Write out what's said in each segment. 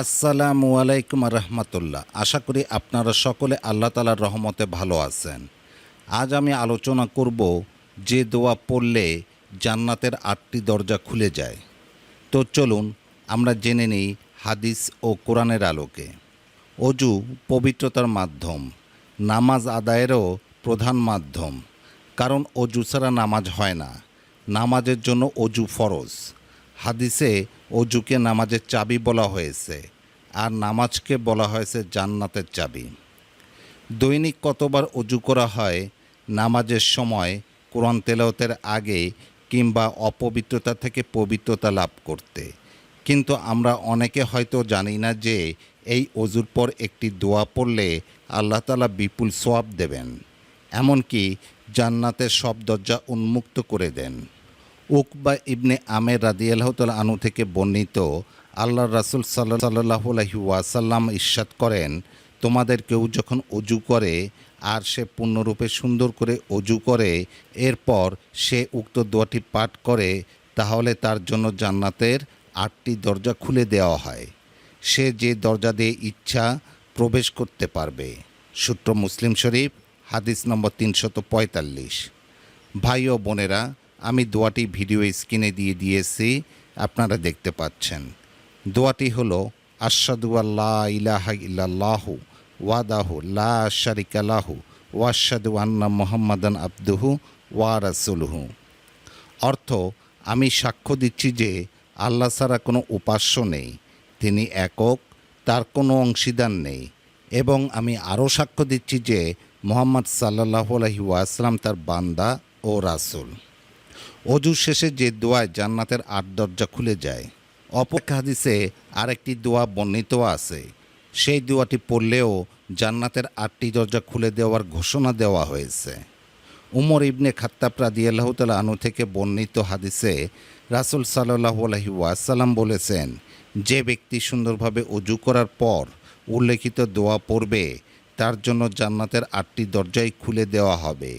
আসসালামু আলাইকুম রহমতুল্লাহ। আশা করি আপনারা সকলে আল্লাহ তালার রহমতে ভালো আছেন। আজ আমি আলোচনা করব যে দোয়া পড়লে জান্নাতের আটটি দরজা খুলে যায়। তো চলুন, আমরা জেনে নিই হাদিস ও কোরআনের আলোকে। অজু পবিত্রতার মাধ্যম, নামাজ আদায়েরও প্রধান মাধ্যম। কারণ অজু ছাড়া নামাজ হয় না। নামাজের জন্য অজু ফরজ। হাদিসে অজুকে নামাজের চাবি বলা হয়েছে, আর নামাজকে বলা হয়েছে জান্নাতের চাবি। দৈনিক কতবার অজু করা হয়, নামাজের সময়, কোরআন তেলাওতের আগে কিংবা অপবিত্রতা থেকে পবিত্রতা লাভ করতে। কিন্তু আমরা অনেকে হয়তো জানি না যে এই অজুর পর একটি দোয়া পড়লে আল্লাহ তালা বিপুল সোয়াব দেবেন। এমনকি জান্নাতের সব দরজা উন্মুক্ত করে দেন। উকবা ইবনে আমের রাদিয়াল্লাহ তাল আনু থেকে বর্ণিত আল্লাহ রাসুল সাল্লাহ আলহি ওয়াসাল্লাম ইস্বাদ করেন, তোমাদের কেউ যখন অজু করে আর সে পূর্ণরূপে সুন্দর করে অজু করে, এরপর সে উক্ত দোয়াটি পাঠ করে, তাহলে তার জন্য জান্নাতের আটটি দরজা খুলে দেওয়া হয়। সে যে দরজা দিয়ে ইচ্ছা প্রবেশ করতে পারবে। সূত্র মুসলিম শরীফ, হাদিস নম্বর তিনশত পঁয়তাল্লিশ। ভাই ও বোনেরা আমি দোয়াটি ভিডিও স্ক্রিনে দিয়ে দিয়েছি, আপনারা দেখতে পাচ্ছেন। দোয়াটি হলো আশাদু আল্লাহ ইলাহা ইল্লাল্লাহু ওয়াদাহু লা শারিকা লাহু ওয়াশাদু আন্না মুহাম্মাদান আবদুহু ওয়া রাসূলুহু। অর্থ, আমি সাক্ষ্য দিচ্ছি যে আল্লাহ ছাড়া কোনো উপাস্য নেই, তিনি একক, তার কোনো অংশীদার নেই। এবং আমি আরও সাক্ষ্য দিচ্ছি যে মোহাম্মদ সাল্লাহ আলহি ওয়াসলাম তার বান্দা ও রাসূল। অজু শেষে যে দোয়ায় জান্নাতের আট দরজা খুলে যায়, অপেক্ষা হাদিসে আরেকটি দোয়া বর্ণিত আছে। সেই দোয়াটি পড়লেও জান্নাতের আটটি দরজা খুলে দেওয়ার ঘোষণা দেওয়া হয়েছে। উমর ইবনে খাত্তাব রাদিয়াল্লাহু তাআলা আনু থেকে বর্ণিত হাদিসে রাসূল সাল্লাল্লাহু আলাইহি ওয়াসাল্লাম বলেছেন, যে ব্যক্তি সুন্দরভাবে অজু করার পর উল্লেখিত দোয়া পড়বে, তার জন্য জান্নাতের আটটি দরজাই খুলে দেওয়া হবে।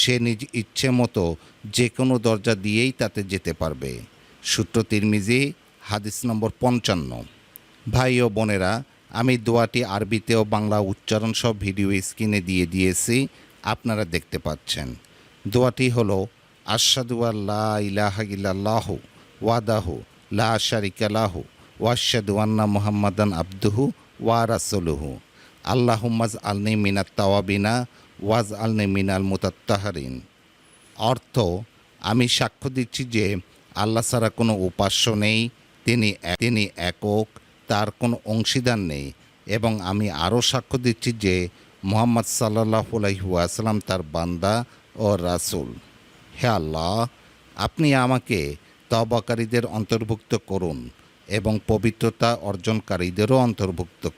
সে নিজ ইচ্ছে মতো যে কোনো দরজা দিয়েই তাতে যেতে পারবে। সূত্র তিরমিজি, হাদিস নম্বর পঞ্চান্ন। ভাই ও বোনেরা, আমি দোয়াটি আরবিতে ও বাংলা উচ্চারণ সব ভিডিও স্ক্রিনে দিয়ে দিয়েছি, আপনারা দেখতে পাচ্ছেন। দোয়াটি হল আশাদু আল্লাহ ইলাহা ওয়াদাহু লা শারিকা লাহু ওয়াশাদু আন্না মুহাম্মাদান আবদুহু ওয়া রাসূলুহু। আল্লাহুম্মাজ আলনি মিনাত তাওয়াবিনা ওয়াজ আলনি মিনাল মুতাত্তাহারিন। অর্থ, আমি সাক্ষ্য দিচ্ছি যে আল্লাহ ছাড়া কোনো উপাস্য নেই, তিনি তিনি একক, তার কোনো অংশীদার নেই, এবং আমি আরও সাক্ষ্য দিচ্ছি যে মোহাম্মদ সাল্লাহ আলহিউসালাম তার বান্দা ও রাসূল। হে আল্লাহ, আপনি আমাকে তবাকারীদের অন্তর্ভুক্ত করুন এবং পবিত্রতা অর্জনকারীদেরও অন্তর্ভুক্ত